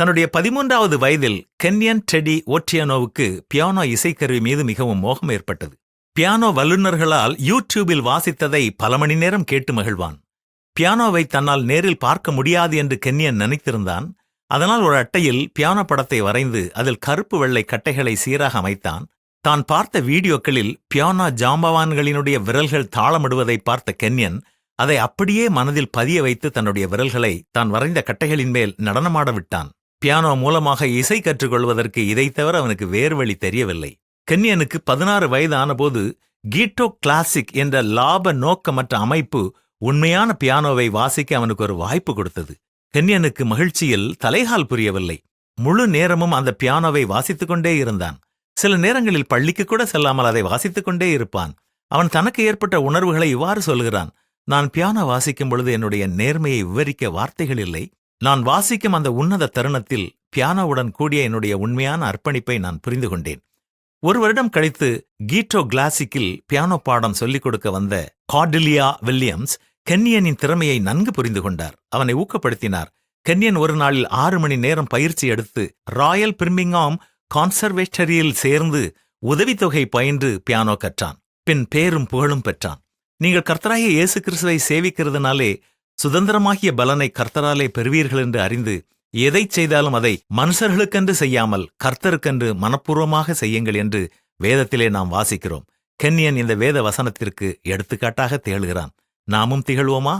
தன்னுடைய பதிமூன்றாவது வயதில் கென்யன் டெடி ஓட்டியானோவுக்கு பியானோ இசைக்கருவி மீது மிகவும் மோகம் ஏற்பட்டது. பியானோ வல்லுநர்களால் யூடியூபில் வாசித்ததை பல மணி நேரம் கேட்டு மகிழ்வான். பியானோவை தன்னால் நேரில் பார்க்க முடியாது என்று கென்யன் நினைத்திருந்தான். அதனால் ஒரு அட்டையில் பியானோ படத்தை வரைந்து அதில் கருப்பு வெள்ளை கட்டைகளை சீராக அமைத்தான். தான் பார்த்த வீடியோக்களில் பியானோ ஜாம்பவான்களினுடைய விரல்கள் தாளமிடுவதை பார்த்த கென்யன் அதை அப்படியே மனதில் பதிய வைத்து தன்னுடைய விரல்களை தான் வரைந்த கட்டைகளின் மேல் நடனமாட விட்டான். பியானோ மூலமாக இசை கற்றுக்கொள்வதற்கு இதைத் தவிர அவனுக்கு வேறு வழி தெரியவில்லை. கென்யனுக்கு பதினாறு வயது ஆனபோது கீட்டோ கிளாசிக் என்ற லாப நோக்கமற்ற அமைப்பு உண்மையான பியானோவை வாசிக்க அவனுக்கு ஒரு வாய்ப்பு கொடுத்தது. கென்யனுக்கு மகிழ்ச்சியில் தலைகால் புரியவில்லை. முழு நேரமும் அந்த பியானோவை வாசித்துக் கொண்டே இருந்தான். சில நேரங்களில் பள்ளிக்கு கூட செல்லாமல் அதை வாசித்துக் கொண்டே இருப்பான். அவன் தனக்கு ஏற்பட்ட உணர்வுகளை இவ்வாறு சொல்கிறான் நான் பியானோ வாசிக்கும் பொழுது என்னுடைய நேர்மையை விவரிக்க வார்த்தைகள் இல்லை நான் வாசிக்கும் அந்த உன்னத தருணத்தில் பியானோவுடன் கூடிய என்னுடைய உண்மையான அர்ப்பணிப்பை நான் புரிந்து கொண்டேன் ஒரு வருடம் கழித்து கீட்டோ கிளாசிக்கில் பியானோ பாடம் சொல்லிக் கொடுக்க வந்த கார்டிலியா வில்லியம்ஸ் கென்யனின் திறமையை நன்கு புரிந்து கொண்டார் அவனை ஊக்கப்படுத்தினார். கென்யன் ஒரு நாளில் ஆறு மணி நேரம் பயிற்சி எடுத்து ராயல் பிர்மிங்காம் கான்சர்வேட்டரியில் சேர்ந்து உதவித்தொகை பயின்று பியானோ கற்றான். பின் பேரும் புகழும் பெற்றான். நீங்கள் கர்த்தராகிய இயேசு கிறிஸ்துவை சேவிக்கிறதுனாலே சுதந்திரமாகிய பலனை கர்த்தராலே பெறுவீர்கள் என்று அறிந்து எதைச் செய்தாலும் அதை மனுஷர்களுக்கென்று செய்யாமல் கர்த்தருக்கென்று மனப்பூர்வமாக செய்யுங்கள் என்று வேதத்திலே நாம் வாசிக்கிறோம். கென்னியன் இந்த வேத வசனத்திற்கு எடுத்துக்காட்டாக தேழுகிறான் நாமும் திகழ்வோமா?